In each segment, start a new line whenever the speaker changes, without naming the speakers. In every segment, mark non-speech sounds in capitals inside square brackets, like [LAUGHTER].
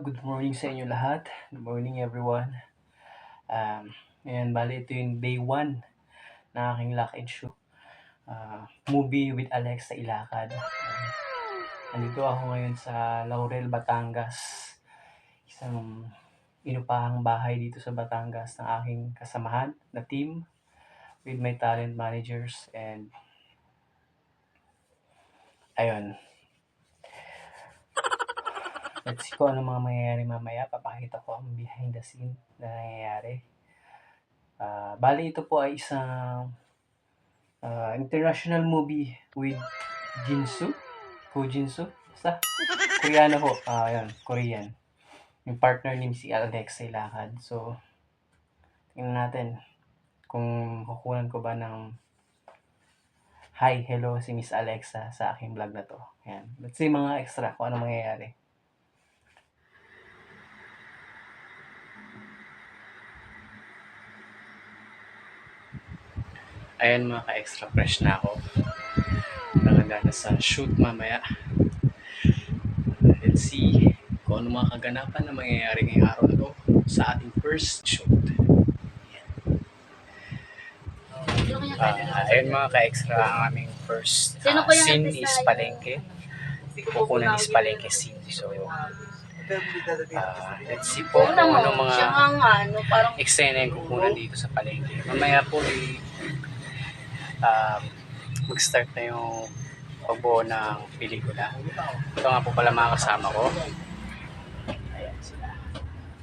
good morning sa inyo lahat. Good morning everyone. Um, ayan, bali ito yung day 1 na aking lock and shoe. Ah, movie with Alex sa Ilacad. Um, nandito ako ngayon sa Laurel, Batangas. Isang inupahang bahay dito sa Batangas ng aking kasamahan na team with my talent managers and ayun. Let's see kung ano mga mangyayari mamaya. Papakita ko ang behind the scene na nangyayari. Ah, bali ito po ay isang ah, international movie with Jinsu. Ko Jinsu. Basta. Koreano ho. Ah, yun. Korean. Yung partner ni si Alex sa Ilacad. So, tingnan natin kung kukunan ko ba ng hi, hello si Miss Alexa sa aking vlog na to. Ayan. Let's see mga extra kung ano mangyayari. Ayan mga ka-extra fresh na ako. Nakagana sa shoot mamaya. Let's see kung ano mga kaganapan na mangyayari ngayong araw na to sa ating first shoot. Ah, ayun mga ka-extra ang aming first
yung
scene is palengke. Kukunan is palengke scene. So, ah, let's see po kung
Ano
ano
mo,
mga
ano,
eksena yung kukunan dito sa palengke. Mamaya po um, mag-start na yung pagbuo ng pelikula. Ito nga po pala mga kasama ko. Ayan sila.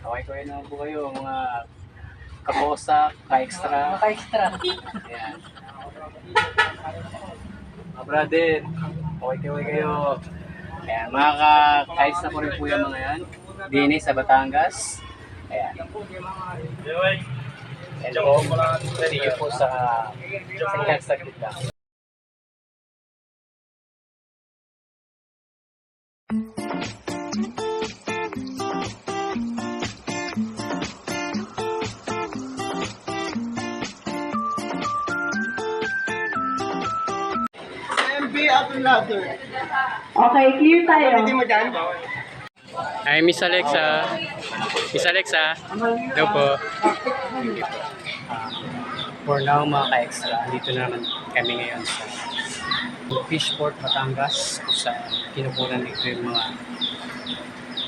Okay ko yun po kayo, mga kaposa, ka-extra. Ka-extra. Ayan. Mga brother, okay kayo kayo. Ayan, mga ka- ka-extra ko rin po yung mga yan. DNA sa Batangas. Ayan. Hello. See you po sa sa Instagram lang.
MB after ladder.
Okay, clear tayo.
Hindi mo dyan?
Hi, Miss Alexa. Miss Alexa. Hello po. For now, mga ka-extra, dito na naman kami ngayon sa Fishport, Batangas, kung saan kinukunan dito yung mga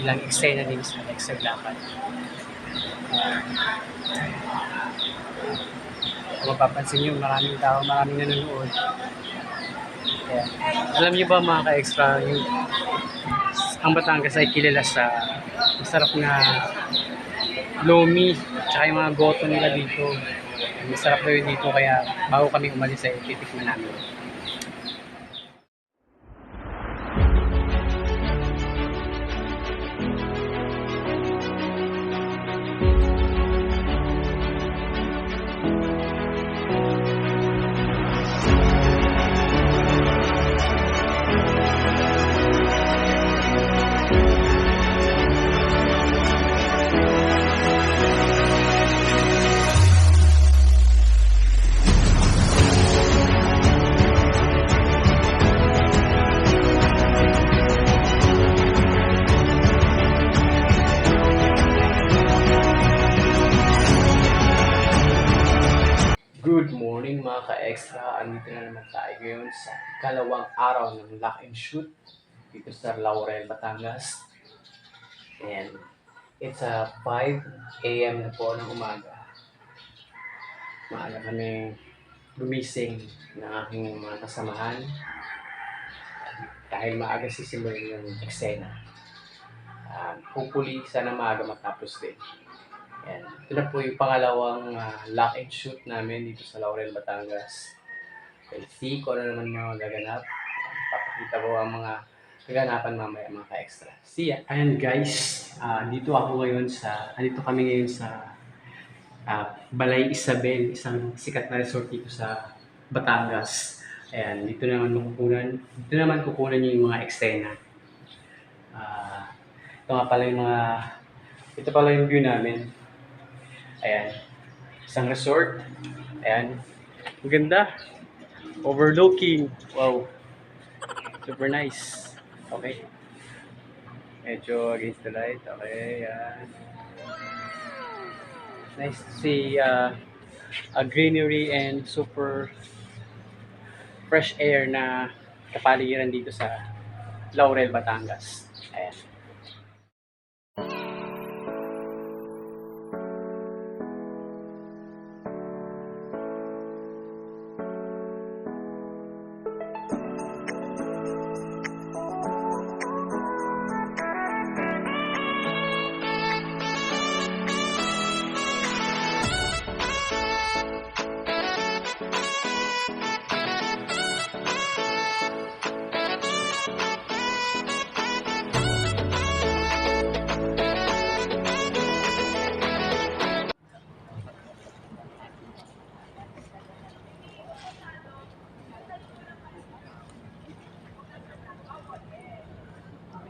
ilang eksena din sa Alexa Glapan. Uh, kung mapapansin nyo, maraming tao, maraming nanonood. Alam niyo ba mga ka-extra, yung ang Batangas ay kilala sa masarap na lomi tsaka yung mga goto nila dito. Masarap yun dito kaya bago kami umalis ay titikman namin. Good morning mga ka-extra. Andito na naman tayo ngayon sa kalawang araw ng lock and shoot dito sa Laurel, Batangas. And it's a 5 a.m. na po ng umaga. Maaga kami gumising ng aking mga kasamahan dahil maaga sisimulan yung eksena. Um, hopefully, sana maaga matapos din. Yan. Ito na po yung pangalawang ah, lock and shoot namin dito sa Laurel, Batangas. Let's see kung ano naman mga gaganap. Papakita ko ang mga kaganapan mamaya mga ka-extra. See ya! Ayan guys, ah, dito ako ngayon sa, andito kami ngayon sa ah, Balay Isabel, isang sikat na resort dito sa Batangas. Ayan, dito naman kukunan, dito naman kukunan yung mga eksena. Ah, ito nga pala yung mga, ito pala yung view namin. Ayan. Isang resort. Ayan. Ang ganda. Overlooking. Wow. Super nice. Okay. Medyo against the light. Okay, yan. Nice to see uh, a greenery and super fresh air na kapaligiran dito sa Laurel, Batangas. Ayan.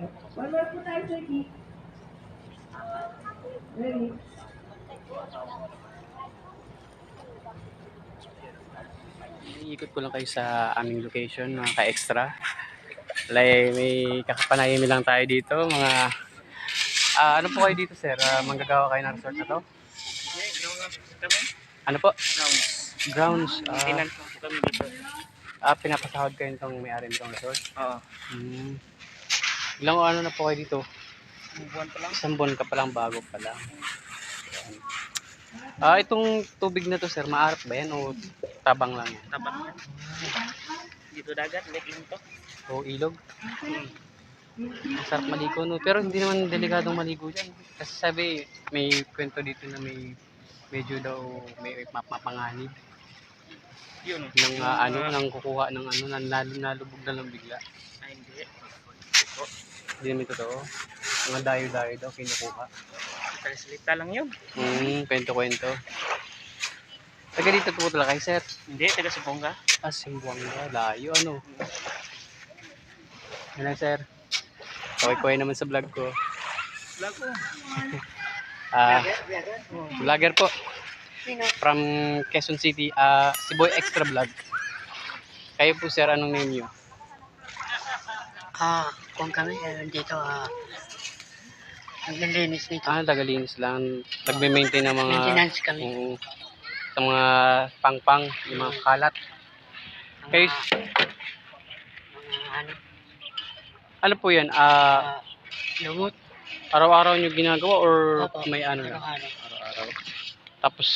One more po tayo, Keith. Ready?
Iikot ko lang kayo sa aming location, mga ka-extra. Like, may kakapanayami lang tayo dito, mga... Ah, ano po kayo dito, sir? Ah, manggagawa kayo ng resort na to? Ano po? Grounds. Ah,
Tenant po kami dito.
ah, pinapasahod kayo itong may-ari nitong resort?
Oo.
Hmm. Ilang ano na po kayo dito?
Buwan pa lang.
Isang buwan ka palang bago pa lang. Ah, itong tubig na to, sir, maarap ba yan o tabang lang yan?
Tapat na. Dito dagat, lake lang to.
O ilog? Masarap maligo, no? Pero hindi naman delikadong maligo dyan. Kasi sabi, may kwento dito na may medyo daw may map mapanganib
Yun.
ng ah, ano nang kukuha ng ano nang nal- nalubog na lang bigla.
Ay, hindi.
Hindi naman totoo. Mga dayo-dayo daw kinukuha.
Salita lang yun.
Hmm, kwento-kwento. Taga dito po talaga kay sir.
Hindi, taga Subonga.
Ah, Simbuanga. Layo, ano? Ano, sir? Kaway-kaway naman sa vlog ko.
Vlog ko. [LAUGHS]
Ah, vlogger po. From Quezon City. Ah, si Boy Extra Vlog. Kayo po, sir, anong name niyo?
Ah, kung kami eh, dito, ah, naglilinis nito.
Ah, tagalinis lang. Nagme-maintain ng mga...
Maintenance kami.
Oo. sa mga pang-pang, yung mga kalat. Kayo,
Mga ano,
ano po yan? Ah,
ah, lumot.
araw-araw nyo ginagawa or
Opo,
may ano lang?
araw-araw.
Araw-araw. Tapos,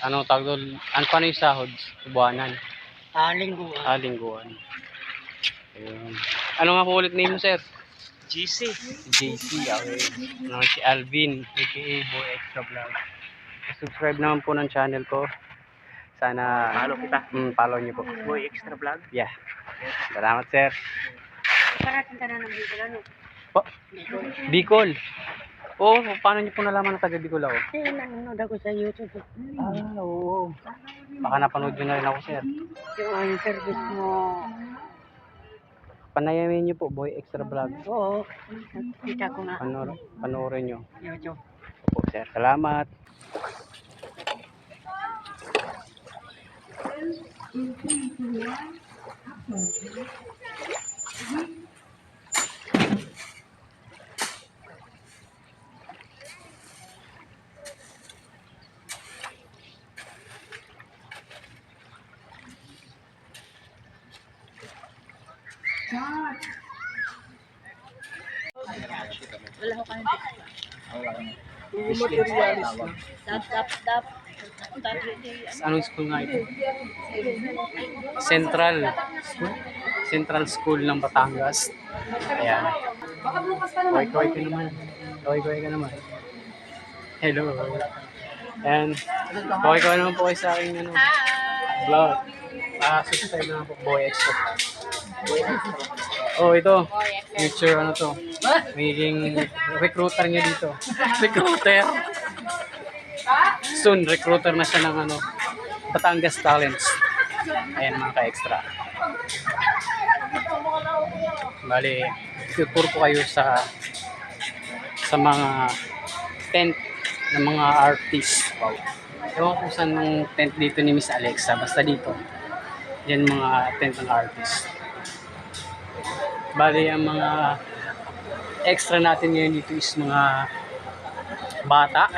ano tawag doon? Ano paano yung sahod? Buwanan.
Ah, linggo. Ah,
Ah, lingguan. Ayun. Ano nga po ulit name mo, sir?
GC.
JC, okay. Ano, si Alvin, aka Boy Extra Vlog. Subscribe naman po ng channel ko. Sana,
Follow kita.
mm, follow niyo po.
Boy Extra Vlog.
Yeah. Salamat, sir.
parating ka na ng dito, ano?
Po, Bicol. Oo, oh, paano niyo po nalaman na taga Bicol ako?
Eh, nanonood ako sa YouTube.
Ah, oo. Baka napanood niyo na rin ako, sir.
Yung ang service mo.
Panayamin niyo po, Boy Extra Vlog.
Oo, nakita ko nga.
Panor panoorin niyo.
YouTube.
Opo, sir. Salamat.
Tap, tap, tap.
Sa anong school nga ito? Central School? Central School ng Batangas. Ayan. Kaway-kaway ka naman. Kaway-kaway ka naman. Hello. Ayan. Kaway-kaway naman po kayo sa aking ano, vlog. Ah, subscribe naman po, Boy Extra. Oh, ito. Future ano to. Magiging recruiter niya dito. [LAUGHS] Recruiter. Soon, recruiter na siya ng ano, Batangas Talents. Ayan mga ka-extra. Bali, tutur ko kayo sa sa mga tent ng mga artist. Wow. Ewan ko saan ng tent dito ni Miss Alexa. Basta dito. Yan mga tent ng artist. Bali, ang mga extra natin ngayon dito is mga bata,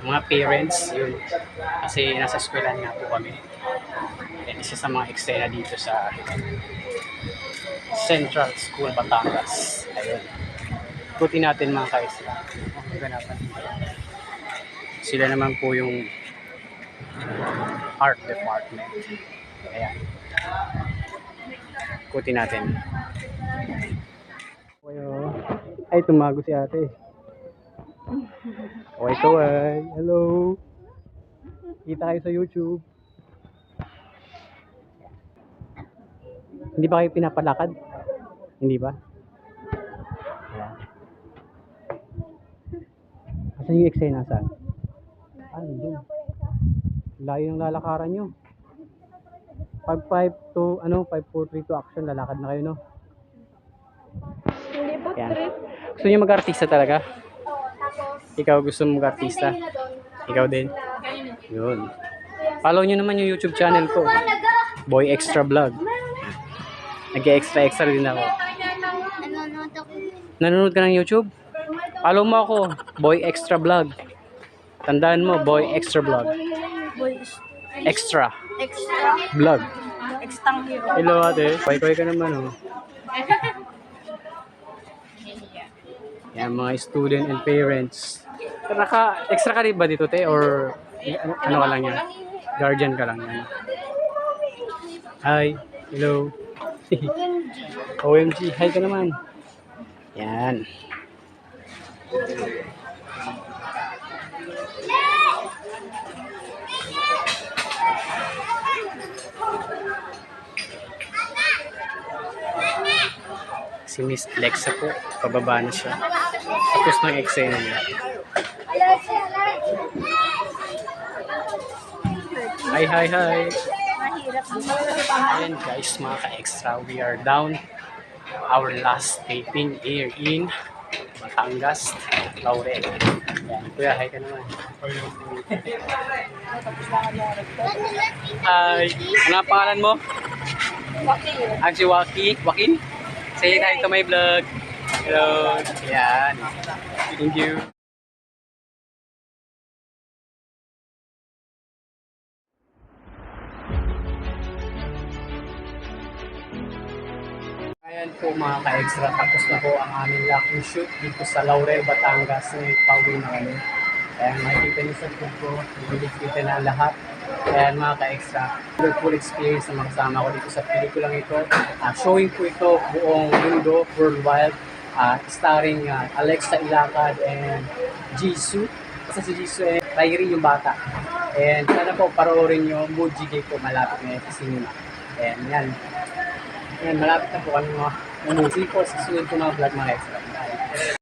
mga parents, yun. Kasi nasa eskwelahan nga po kami. Yan, isa sa mga eksena dito sa Central School Batangas. Ayun. Ikuti natin mga ka-extra. Ang kaganapan dito. Sila naman po yung art department. Ayan. Ikuti natin. Ayo. Ay, tumago si ate. Okay, kaway. Hello. Kita kayo sa YouTube. Hindi ba kayo pinapalakad? Hindi ba? Asan yung eksena saan? Ah, doon. Layo ng lalakaran nyo. 5-5 to, ano, 5-4-3 to action, lalakad na kayo, no?
Hindi po
Yan.
trip.
Gusto niyo mag-artista talaga? Ikaw gusto mo mag-artista? Ikaw din? Yun. Follow nyo naman yung YouTube channel ko. Boy Extra Vlog. Nag-extra-extra din ako.
Nanonood ako.
Nanonood ka ng YouTube? Follow mo ako. Boy Extra Vlog. Tandaan mo, Boy Extra Vlog. Extra
Extra.
Vlog.
Extang hero.
Hello ate. Koy-koy ka naman oh. [LAUGHS] Yan, mga student and parents. Naka, extra ka rin ba dito, te? Or ano, ano ka lang yan? Guardian ka lang yan. Hi. Hello. OMG. Hi ka naman. Yan. Si Miss Lexa po. Pababa na siya. Tapos ng eksena niya. Hi, hi, hi. Ayan guys, mga ka-extra, we are down. Our last taping here in Batangas, Laurel. Ayan, kuya, hi ka naman. Hi, ano ang pangalan mo? I'm si Waki. Wakin? Say hi to my vlog. Hello. Ayan. Thank you. Ayan po mga ka-extra, tapos na po ang aming locking shoot dito sa Laurel, Batangas. Ngayon, pauwi na kami. Ayan, makikita niyo sa food ko, nabilis kita na lahat. Ayan mga ka-extra, full experience na makasama ko dito sa pelikulang ito. Ah, showing po ito buong mundo, worldwide. Ah, starring ah, Alexa Ilacad and Jisoo. Kasi si Jisoo eh, Ryrie yung bata. And sana po paroorin nyo, Muji Day po malapit na sa cinema. And yan, yan, malapit na po kami mga umuwi po sa sunod ko mga vlog mga extra.